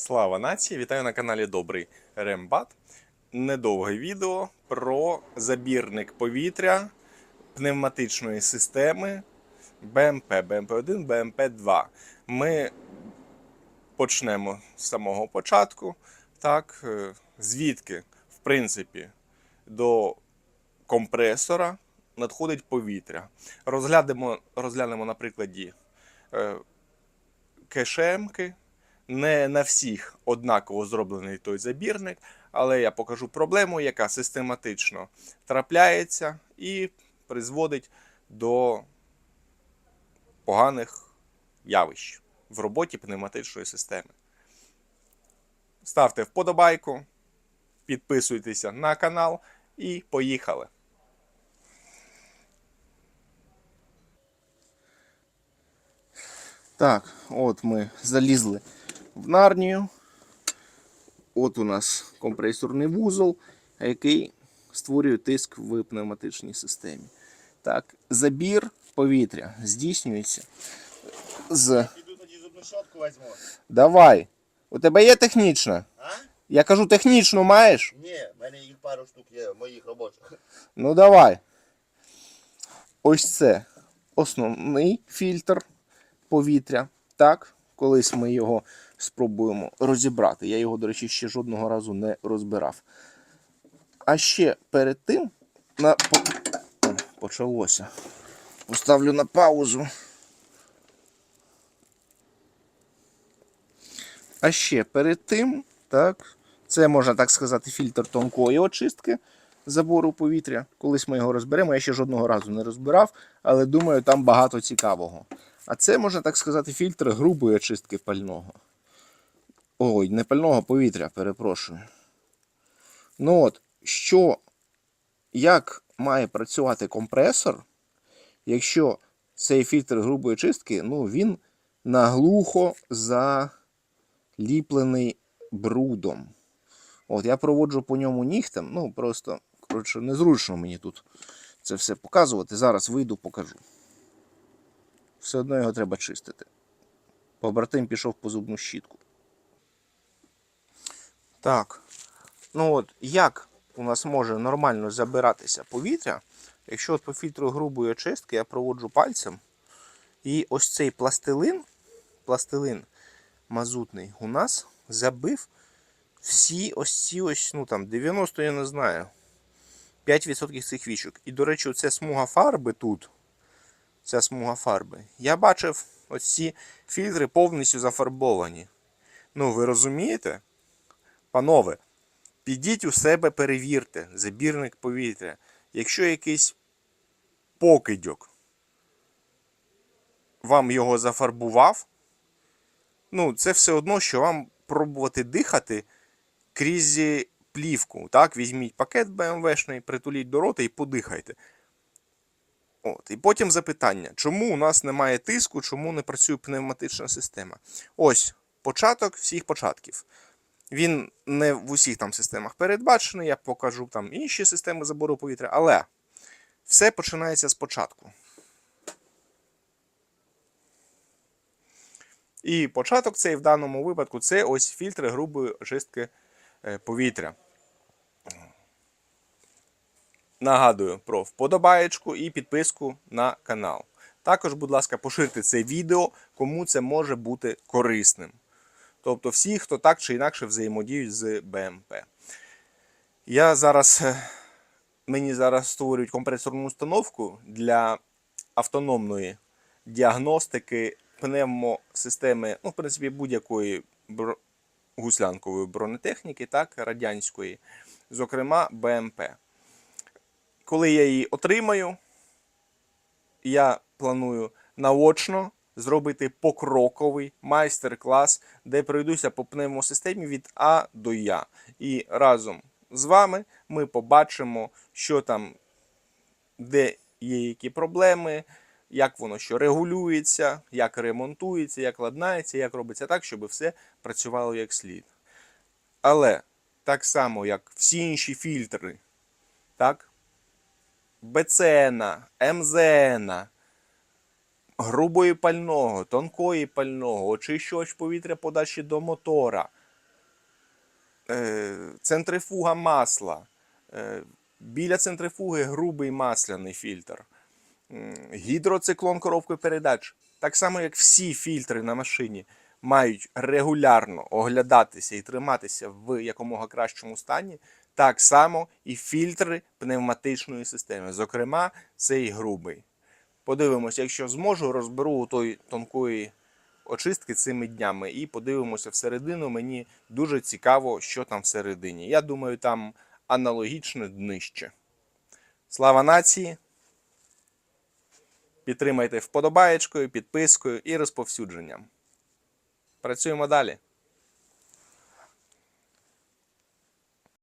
Слава нації! Вітаю на каналі Добрий Рембат. Недовге відео про забірник повітря пневматичної системи БМП, БМП-1, БМП-2. Ми почнемо з самого початку. Так, е, звідки, в принципі, до компресора надходить повітря. Розглянемо, розглянемо на прикладі е, кешемки. Не на всіх однаково зроблений той забірник, але я покажу проблему, яка систематично трапляється і призводить до поганих явищ в роботі пневматичної системи. Ставте вподобайку, підписуйтеся на канал і поїхали. Так, от ми залізли в нарнію. От у нас компресорний вузол, який створює тиск в пневматичній системі. Так, забір повітря здійснюється з. Піду тоді зубну щотку візьму. Давай. У тебе є технічна? А? Я кажу, технічну маєш? Ні, в мене їх пару штук є, моїх робочих. Ну давай. Ось це основний фільтр повітря. Так, колись ми його спробуємо розібрати. Я його, до речі, ще жодного разу не розбирав. А ще перед тим на... почалося. Поставлю на паузу. А ще перед тим, так, це можна так сказати, фільтр тонкої очистки забору повітря. Колись ми його розберемо. Я ще жодного разу не розбирав, але думаю, там багато цікавого. А це можна так сказати, фільтр грубої очистки пального. Ой, не пального повітря, перепрошую. Ну от, що, як має працювати компресор, якщо цей фільтр грубої очистки, ну, він наглухо заліплений брудом. От я проводжу по ньому нігтем, ну просто коротше, незручно мені тут це все показувати. Зараз вийду, покажу. Все одно його треба чистити. Побратим пішов по зубну щітку. Так. Ну от, як у нас може нормально забиратися повітря, якщо от по фільтру грубої очистки я проводжу пальцем, і ось цей пластилин, пластилин мазутний, у нас забив всі ось ці ось, ну там 90, я не знаю. 5% цих вічок. І, до речі, оця смуга фарби тут. Ця смуга фарби. Я бачив, ось ці фільтри повністю зафарбовані. Ну, ви розумієте? Панове, підіть у себе перевірте забірник повітря. Якщо якийсь покидьок вам його зафарбував, ну, це все одно, що вам пробувати дихати крізь плівку. Так, візьміть пакет БМВшний, притуліть до рота і подихайте. От. І потім запитання, чому у нас немає тиску, чому не працює пневматична система? Ось початок всіх початків. Він не в усіх там системах передбачений, я покажу там інші системи забору повітря, але все починається спочатку. І початок цей в даному випадку це ось фільтри грубої очистки е, повітря. Нагадую про вподобаєчку і підписку на канал. Також, будь ласка, поширте це відео, кому це може бути корисним. Тобто всі, хто так чи інакше взаємодіють з БМП. Я зараз, е, мені зараз створюють компресорну установку для автономної діагностики пневмосистеми, ну, в принципі, будь-якої гуслянкової бронетехніки, так, радянської, зокрема БМП. Коли я її отримаю, я планую наочно зробити покроковий майстер-клас, де пройдуся по пневмосистемі від А до Я. І разом з вами ми побачимо, що там, де є які проблеми, як воно що регулюється, як ремонтується, як ладнається, як робиться так, щоб все працювало як слід. Але так само, як всі інші фільтри, так, БЦН, МЗН, грубої пального, тонкої пального, очищувач повітря подачі до мотора. е, центрифуга масла. Е, біля центрифуги грубий масляний фільтр. Гідроциклон коробки передач. Так само, як всі фільтри на машині мають регулярно оглядатися і триматися в якомога кращому стані, так само і фільтри пневматичної системи. Зокрема, цей грубий. Подивимося, якщо зможу, розберу у той тонкої очистки цими днями і подивимося всередину. Мені дуже цікаво, що там всередині. Я думаю, там аналогічне днище. Слава нації! Підтримайте вподобаєчкою, підпискою і розповсюдженням. Працюємо далі.